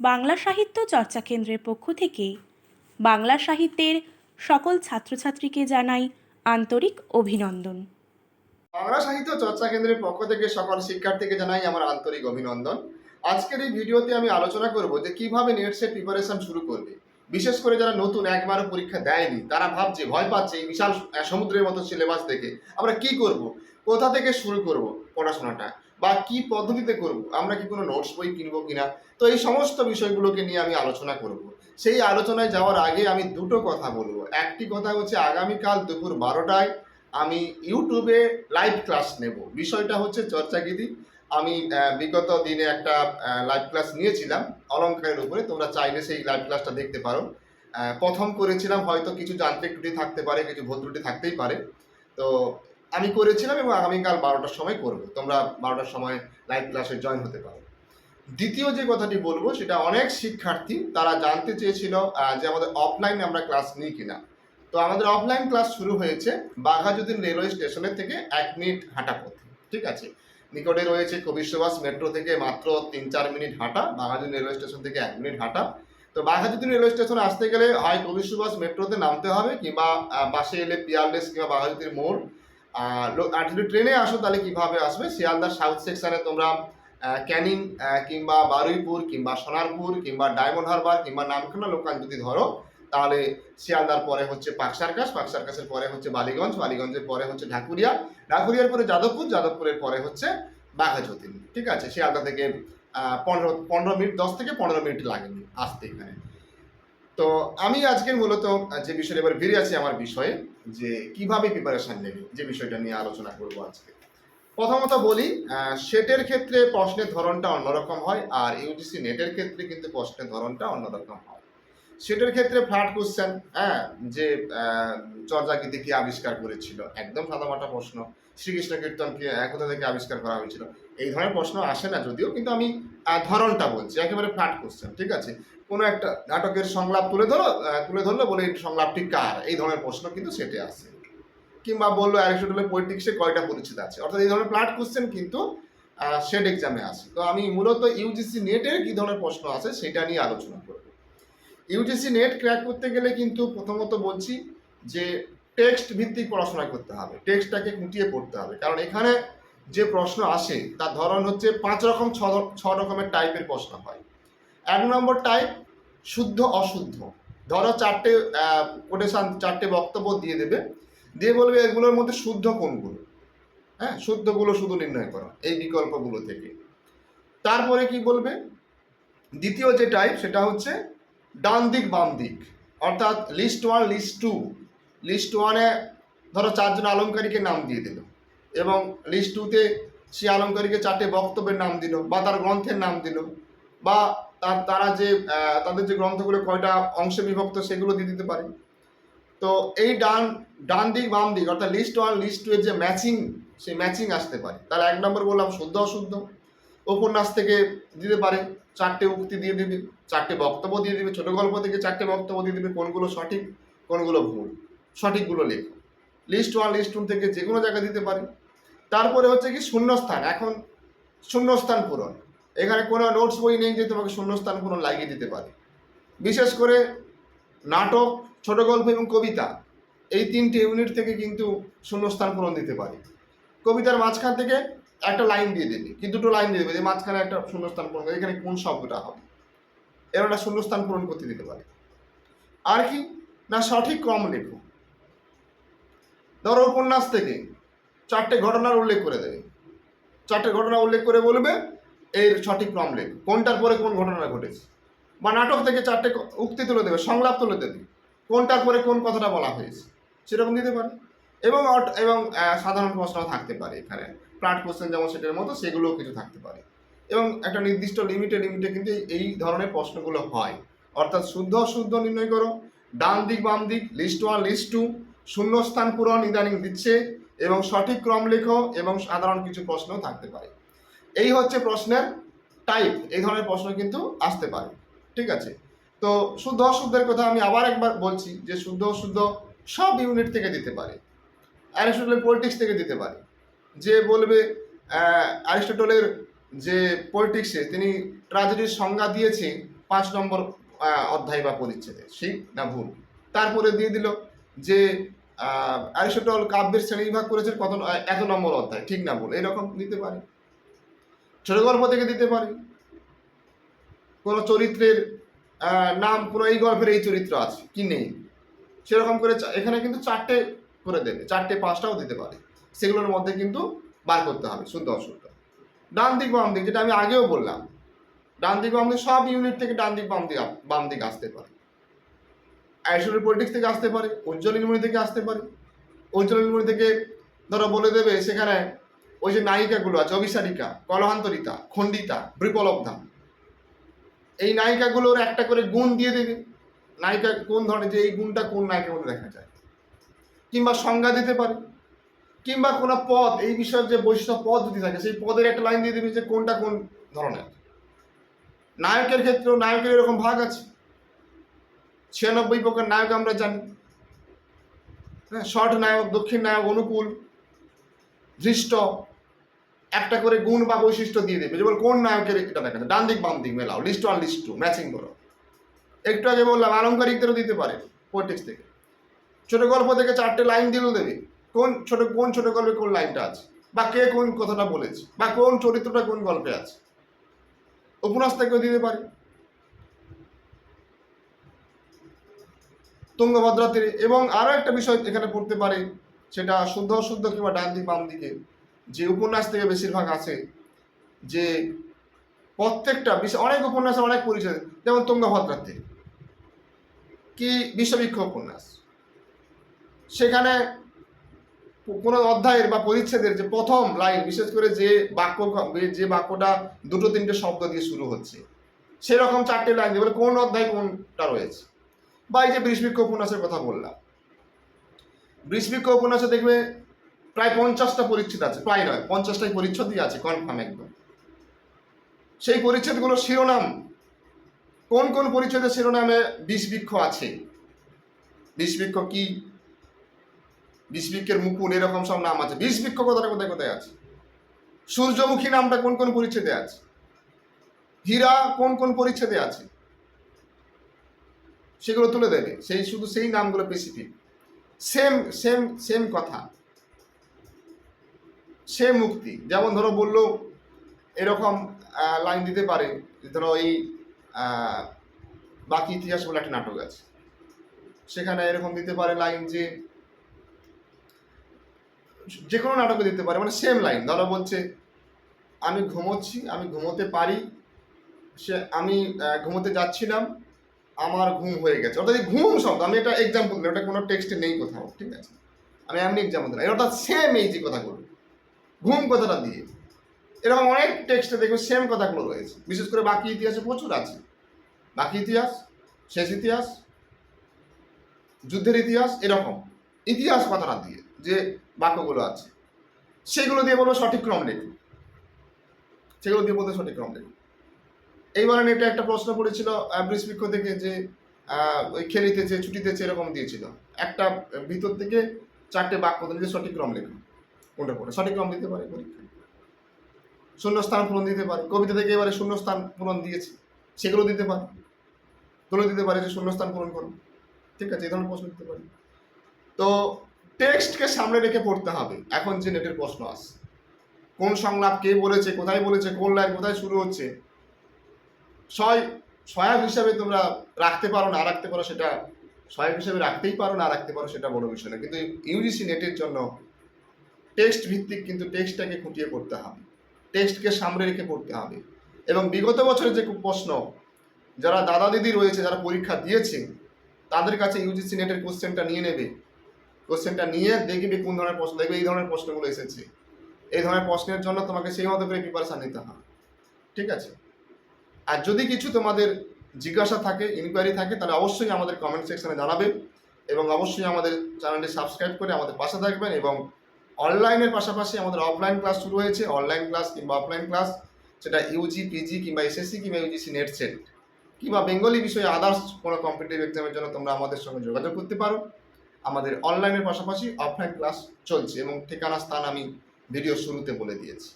বাংলা সাহিত্য চর্চা কেন্দ্রের পক্ষ থেকে বাংলা সাহিত্যের সকল ছাত্রছাত্রীকে জানাই আন্তরিক অভিনন্দন। বাংলা সাহিত্য চর্চা কেন্দ্রের পক্ষ থেকে সকল শিক্ষার্থীকে জানাই আমার আন্তরিক অভিনন্দন। আজকের এই ভিডিওতে আমি আলোচনা করব যে কীভাবে নেট সেট প্রিপারেশন শুরু করবে। বিশেষ করে যারা নতুন একবারও পরীক্ষা দেয়নি, তারা ভাবছে, ভয় পাচ্ছে এই বিশাল সমুদ্রের মতো সিলেবাস দেখে আমরা কি করব, কোথা থেকে শুরু করব পড়াশোনাটা। বা কি পদ্ধতিতে করব? আমরা কি কোনো নোটস বই কিনবো কিনা? তো এই সমস্ত বিষয়গুলোকে নিয়ে আমি আলোচনা করব। সেই আলোচনায় যাওয়ার আগে আমি দুটো কথা বলব। একটি কথা হচ্ছে আগামীকাল দুপুর বারোটায় আমি ইউটিউবে লাইভ ক্লাস নেব। বিষয়টা হচ্ছে চর্চাগীতি। আমি বিগত দিনে একটা লাইভ ক্লাস নিয়েছিলাম অলঙ্কারের উপরে। তোমরা চাইলে সেই লাইভ ক্লাসটা দেখতে পারো। প্রথম করেছিলাম, হয়তো কিছু যান্ত্রিক ত্রুটি থাকতে পারে, কিছু ভুল ত্রুটি থাকতেই পারে। তো আমি করেছিলাম এবং আগামীকাল বারোটার সময় করব। তোমরা বারোটার সময় লাইভ ক্লাসে জয়েন হতে পারো। দ্বিতীয় যে কথাটি বলব, সেটা অনেক শিক্ষার্থী তারা জানতে চেয়েছিল যে আমাদের অফলাইনে আমরা ক্লাস নিই কিনা। তো আমাদের অফলাইন ক্লাস শুরু হয়েছে বাঘাযতীন রেলওয়ে স্টেশনের থেকে এক মিনিট হাঁটা পথে, ঠিক আছে? নিকটে রয়েছে কবির সুভাষ মেট্রো থেকে মাত্র তিন চার মিনিট হাঁটা, বাঘাযতীন রেলওয়ে স্টেশন থেকে এক মিনিট হাঁটা। তো বাঘাযতীন রেলওয়ে স্টেশন আসতে গেলে হয় কবির সুভাষ মেট্রোতে নামতে হবে কিংবা বাসে এলে পিয়ারলেস কিংবা বাঘাযতীন মোড় আর যদি ট্রেনে আসো তাহলে কীভাবে আসবে? শিয়ালদার সাউথ সেকশনে তোমরা ক্যানিং কিংবা বারুইপুর, কিংবা সোনারপুর, কিংবা ডায়মন্ড হারবার কিংবা নামখানা লোকাল যদি ধরো, তাহলে শিয়ালদার পরে হচ্ছে পাকসার্কাস পাকসার্কাসের পরে হচ্ছে বালিগঞ্জ, বালিগঞ্জের পরে হচ্ছে ঢাকুরিয়া, ঢাকুরিয়ার পরে যাদবপুর, যাদবপুরের পরে হচ্ছে বাঘাযতীন, ঠিক আছে? শিয়ালদা থেকে পনেরো পনেরো মিনিট, দশ থেকে পনেরো মিনিট লাগেনি আসতে এখানে। তো আমি আজকের মূলত, যে বিষয়টা এবার বেরিয়ে আছি আমার বিষয়ে, যে কীভাবে প্রিপারেশন নেবে, যে বিষয়টা নিয়ে আলোচনা করব আজকে। প্রথমত বলি সেটের ক্ষেত্রে প্রশ্নের ধরনটা অন্যরকম হয়, আর ইউজিসি নেটের ক্ষেত্রে কিন্তু প্রশ্নের ধরনটা অন্যরকম হয়। সেটার ক্ষেত্রে ফ্ল্যাট কোশ্চেন হ্যাঁ যে চর্যাগীতি কি আবিষ্কার করেছিল, একদম সাদামাটা প্রশ্ন। শ্রীকৃষ্ণ কীর্তন কি আহ, কোথা থেকে আবিষ্কার করা হয়েছিল। এই ধরনের প্রশ্ন আসে না যদিও কিন্তু আমি ধরনটা বলছি। একেবারে ফ্ল্যাট কোশ্চেন ঠিক আছে? কোনো একটা নাটকের সংলাপ তুলে ধরো তুলে ধরলো বলে এই সংলাপটি কার? এই ধরনের প্রশ্ন কিন্তু সেটে আসে। কিংবা বলল অ্যারিস্টটলের পলিটিক্সে কয়টা পরিচিত আছে? অর্থাৎ এই ধরনের ফ্ল্যাট কোশ্চেন কিন্তু সেট এক্সামে আসে। তো আমি মূলত ইউজিসি নেটের কী ধরনের প্রশ্ন আছে সেটা নিয়ে আলোচনা করব। ইউজিসি নেট ক্র্যাক করতে গেলে কিন্তু প্রথমত বলছি যে টেক্সট ভিত্তিক পড়াশোনা করতে হবে, টেক্সটটাকে খুঁটিয়ে পড়তে হবে। কারণ এখানে যে প্রশ্ন আসে, তার ধরন হচ্ছে পাঁচ রকম, ছ রকমের টাইপের প্রশ্ন হয়। এক নম্বর টাইপ শুদ্ধ, অশুদ্ধ। ধরো চারটে কোটেশান চারটে বক্তব্য দিয়ে দেবে। দিয়ে বলবে এগুলোর মধ্যে শুদ্ধ কোনগুলো? হ্যাঁ শুদ্ধগুলো শুধু নির্ণয় করো, এই বিকল্পগুলো থেকে। তারপরে কি বলবে? দ্বিতীয় যে টাইপ সেটা হচ্ছে ডান দিক বাম দিক অর্থাৎ list one list two list ওয়ানে ধরো চারজন আলঙ্কারিকের নাম দিয়ে দিল এবং লিস্ট টুতে সে আলঙ্কারিকে চারটে বক্তব্যের নাম দিল বা তার গ্রন্থের নাম দিল বা তার, তারা যে তাদের যে গ্রন্থগুলো কয়টা অংশে বিভক্ত সেগুলো দিয়ে দিতে পারে। তো এই ডান ডান দিক, বাম দিক, অর্থাৎ লিস্ট ওয়ান লিস্ট টু এর যে ম্যাচিং সেই ম্যাচিং আসতে পারে। তাহলে এক নম্বর বললাম শুদ্ধ, অশুদ্ধ। উপন্যাস থেকে দিতে পারে, চারটে উক্তি দিয়ে দিবে, চারটে বক্তব্য দিয়ে দিবে, ছোট গল্প থেকে চারটে বক্তব্য দিয়ে দিবে, কোনগুলো সঠিক, কোনগুলো ভুল। সঠিকগুলো লেখো। লিস্ট ওয়ান লিস্ট টু থেকে যে কোনো জায়গায় দিতে পারি। তারপরে হচ্ছে কি শূন্যস্থান, এখন শূন্যস্থান পূরণ। এখানে কোনো নোটস বই নেই যে তোমাকে শূন্যস্থান পূরণ লাগিয়ে দিতে পারে। বিশেষ করে নাটক, ছোট গল্প এবং কবিতা, এই তিনটে ইউনিট থেকে কিন্তু শূন্যস্থান পূরণ দিতে পারি। কবিতার মাঝখান থেকে একটা লাইন দিয়ে দেবে, কি দুটো লাইন দিয়ে দেবে, যে মাঝখানে একটা শূন্যস্থান পূরণ করে, এখানে কোন শব্দটা হবে? এর একটা শূন্যস্থান পূরণ করতে দিতে পারে। আর কি? না সঠিক ক্রম লেখো। ধরো উপন্যাস থেকে চারটে ঘটনার উল্লেখ করে দেবে। চারটে ঘটনা উল্লেখ করে বলবে, এর সঠিক ক্রম লেখ। কোনটার পরে কোন ঘটনা ঘটেছে? বা নাটক থেকে চারটে উক্তি তুলে দেবে, সংলাপ তুলে দেবে। কোনটার পরে কোন কথাটা বলা হয়েছে? সেরকম দিতে পারে। এবং এবং সাধারণ প্রশ্ন থাকতে পারে এখানে। প্লাট কোশ্চেন যেমন সেটার মতো, সেগুলোও কিছু থাকতে পারে। এবং একটা নির্দিষ্ট লিমিটে লিমিটে কিন্তু এই ধরনের প্রশ্নগুলো হয়। অর্থাৎ শুদ্ধ অশুদ্ধ নির্ণয় করো। ডান দিক, বাম দিক লিস্ট ওয়ান লিস্ট টু শূন্যস্থান পূরণ ইদানিং দিচ্ছে এবং সঠিক ক্রম লেখো এবং সাধারণ কিছু প্রশ্ন থাকতে পারে। এই হচ্ছে প্রশ্নের টাইপ এই ধরনের প্রশ্ন কিন্তু আসতে পারে। ঠিক আছে? তো শুদ্ধ অশুদ্ধের কথা আমি আবার একবার বলছি যে শুদ্ধ অশুদ্ধ সব ইউনিট থেকে দিতে পারে। অ্যারিস্টটলের পলিটিক্স থেকে দিতে পারে। যে বলবে অ্যারিস্টটলের যে পলিটিক্সে তিনি ট্রাজেডির সংজ্ঞা দিয়েছে পাঁচ নম্বর অধ্যায় বা পরিচ্ছেদে। ঠিক না ভুল? তারপরে দিয়ে দিল। যে অ্যারিস্টটল কাব্যের শ্রেণীবিভাগ করেছেন কত এত নম্বর অধ্যায়, ঠিক না ভুল এরকম দিতে পারে। ছোট গল্প থেকে দিতে পারে। কোনো চরিত্রের নাম কোনো এই গল্পের এই চরিত্র আছে, কি নেই? সেরকম করে এখানে কিন্তু চারটে করে দেবে, চারটে পাঁচটাও দিতে পারে। সেগুলোর মধ্যে কিন্তু বার করতে হবে, শুদ্ধ অশুদ্ধ। ডান দিক, বাম দিক, যেটা আমি আগেও বললাম। ডান দিক, বাম দিক, সব ইউনিট থেকে ডান দিক, বাম দিক বাম দিক আসতে পারে। আইসোলের পলিটিক্স থেকে আসতে পারে, উজ্জ্বল নীলমণি থেকে আসতে পারে। উজ্জ্বল নীলমণি থেকে ধরো বলে দেবে সেখানে ওই যে নায়িকাগুলো আছে, অভিসারিকা, কলহান্তরিতা, খণ্ডিতা বৃপলব্ধা এই নায়িকাগুলোর একটা করে গুণ দিয়ে দেবে। নায়িকা কোন ধরনের, যে এই গুণটা কোন নায়িকার মধ্যে দেখা যায়। কিংবা সংজ্ঞা দিতে পারে, কিংবা কোনো পদ, এই বিষয়ের যে বৈশিষ্ট্য পদ যদি থাকে, সেই পদের একটা লাইন দিয়ে দেবে যে কোনটা কোন ধরনের। নায়কের ক্ষেত্রেও নায়কের এরকম ভাগ আছে। ছিয়ানব্বই প্রকার নায়ক আমরা জানি। হ্যাঁ শর্ট নায়ক, দক্ষিণ নায়ক, অনুকূল, দৃষ্ট, একটা করে গুণ বা বৈশিষ্ট্য দিয়ে দেবে। যেমন কোন নায়কের এটা দেখা ডান দিক বাম দিক মেলাও list one list two matching করো। একটু আগে বললাম আলংকারিকদেরও দিতে পারে পোয়েটিক্স থেকে। ছোট গল্প থেকে চারটে লাইন দিলেও দেবে। কোন ছোট কোন ছোট গল্পে কোন লাইনটা আছে? বা কে কোন কথাটা বলেছে? বা কোন চরিত্রটা কোন গল্পে আছে? উপন্যাস থেকেও দিতে পারে। তুঙ্গভদ্রা তীরে এবং আরও একটা বিষয় এখানে পড়তে পারে, সেটা শুদ্ধ অশুদ্ধ কিংবা ডান দিক, বাম দিকে, যে উপন্যাস থেকে বেশিরভাগ আছে, যে প্রত্যেকটা অনেক উপন্যাসে অনেক পরিচয়, যেমন তুঙ্গভদ্রার তীরে কি বিশ্ববিক্ষ উপন্যাস? সেখানে কোনো অধ্যায়ের বা পরিচ্ছেদের যে প্রথম লাইন, বিশেষ করে যে বাক্য, যে বাক্যটা দুটো তিনটে শব্দ দিয়ে শুরু হচ্ছে, সেরকম চারটে লাইন কোন অধ্যায় কোনটা রয়েছে? বা এই যে বৃষ্বিক্ষ উপন্যাসের কথা বললাম বৃষ্বিক্ষ উপন্যাসে দেখবে প্রায় পঞ্চাশটা পরিচ্ছেদ আছে, প্রায় নয়, পঞ্চাশটাই পরিচ্ছদই আছে কনফার্ম একদম। সেই পরিচ্ছেদগুলো শিরোনাম, কোন কোন পরিচ্ছেদের শিরোনামে বিষবৃক্ষ আছে? বিষবৃক্ষ কি? বিষবৃক্ষের মুকুল এরকম সব নাম আছে। বিষবৃক্ষ কথাটা কোথায় কোথায় আছে? সূর্যমুখী নামটা কোন কোন পরিচ্ছেদে আছে? হীরা কোন কোন পরিচ্ছেদে আছে? সেগুলো তুলে দেবে সেই শুধু সেই নামগুলো স্পেসিফিক সেম সেম সেম কথা। সে মুক্তি। যেমন ধরো বলল, এরকম লাইন দিতে পারে ধরো এই বাকি ইতিহাস বলে একটা নাটক আছে। সেখানে এরকম দিতে পারে লাইন যে যে কোনো নাটকে দিতে পারে মানে সেম লাইন ধরো বলছে, আমি ঘুমোচ্ছি, আমি ঘুমোতে পারি, সে, আমি ঘুমোতে যাচ্ছিলাম আমার ঘুম হয়ে গেছে। অর্থাৎ এই ঘুম শব্দ, আমি এটা এক্সাম্পল দিলাম, এটা কোনো টেক্সটে নেই কোথাও, ঠিক আছে? আমি এমনি এক্সাম্পল দিলাম। অর্থাৎ সেম এই যে কথাগুলো, ঘুম কথাটা দিয়ে। এরকম অনেক টেক্সটে দেখবে সেম কথাগুলো রয়েছে। বিশেষ করে বাকি ইতিহাসে প্রচুর আছে। বাকি ইতিহাস, শেষ ইতিহাস, যুদ্ধের ইতিহাস, এরকম। ইতিহাস কথাটা দিয়ে যে বাক্যগুলো আছে। সেগুলো দিয়ে বলব সঠিক ক্রম লেখো। সেগুলো দিয়ে বলতে সঠিক ক্রম লেখো। এইবারে নেটে একটা প্রশ্ন পড়েছিল আহ, বৃষ্পিক্ষ থেকে যে ওই খেলিতেছে ছুটিতেছে এরকম দিয়েছিল। একটা ভিতর থেকে চারটে বাক্য দিয়ে সঠিক ক্রম লেখো। কোনটা পড়ে? সঠিক ক্রম দিতে পারে পরীক্ষায় শূন্যস্থান পূরণ দিতে পারে। কবিতা থেকে এবারে শূন্যস্থান পূরণ দিয়েছে। সেগুলো দিতে পারে। তুলে দিতে পারে যে শূন্যস্থান পূরণ করো। ঠিক আছে এই ধরনের প্রশ্ন দিতে পারে। তো টেক্সটকে সামনে রেখে পড়তে হবে। এখন যে নেটের প্রশ্ন আসে কোন সংলাপ কে বলেছে কোথায় বলেছে কোন লাইন কোথায় শুরু হচ্ছে ছয় সহায়ক হিসাবে তোমরা রাখতে পারো, না রাখতে পারো সেটা সহায়ক হিসাবে রাখতেই পারো, না রাখতে পারো সেটা বড় বিষয় না। কিন্তু ইউজিসি নেটের জন্য টেক্সট ভিত্তিক কিন্তু টেক্সটটাকে খুঁটিয়ে পড়তে হবে। টেক্সটকে সামনে রেখে পড়তে হবে। এবং বিগত বছরের যে প্রশ্ন, যারা দাদা দিদি রয়েছে, যারা পরীক্ষা দিয়েছে, তাদের কাছে ইউজিসি নেটের কোশ্চেনটা নিয়ে নেবে। কোশ্চেনটা নিয়ে দেখবে কোন ধরনের প্রশ্ন, দেখবে এই ধরনের প্রশ্নগুলো এসেছে। এই ধরনের প্রশ্নের জন্য তোমাকে সেই মতো করে প্রিপারেশান নিতে হবে। ঠিক আছে? আর যদি কিছু তোমাদের জিজ্ঞাসা থাকে ইনকোয়ারি থাকে, তাহলে অবশ্যই আমাদের কমেন্ট সেকশনে জানাবে এবং অবশ্যই আমাদের চ্যানেলটি সাবস্ক্রাইব করে আমাদের পাশে থাকবেন এবং অনলাইনের পাশাপাশি আমাদের অফলাইন ক্লাস শুরু হয়েছে। অনলাইন ক্লাস কিংবা অফলাইন ক্লাস সেটা ইউজি পিজি কিংবা এসএসসি কিংবা ইউজিসি নেট সেট কিংবা বেঙ্গলি বিষয়ে আদার্স কোনো কম্পিটিটিভ এক্সামের জন্য তোমরা আমাদের সঙ্গে যোগাযোগ করতে পারো। আমাদের অনলাইনের পাশাপাশি অফলাইন ক্লাস চলছে এবং ঠিকানা, স্থান আমি ভিডিও শুরুতে বলে দিয়েছি।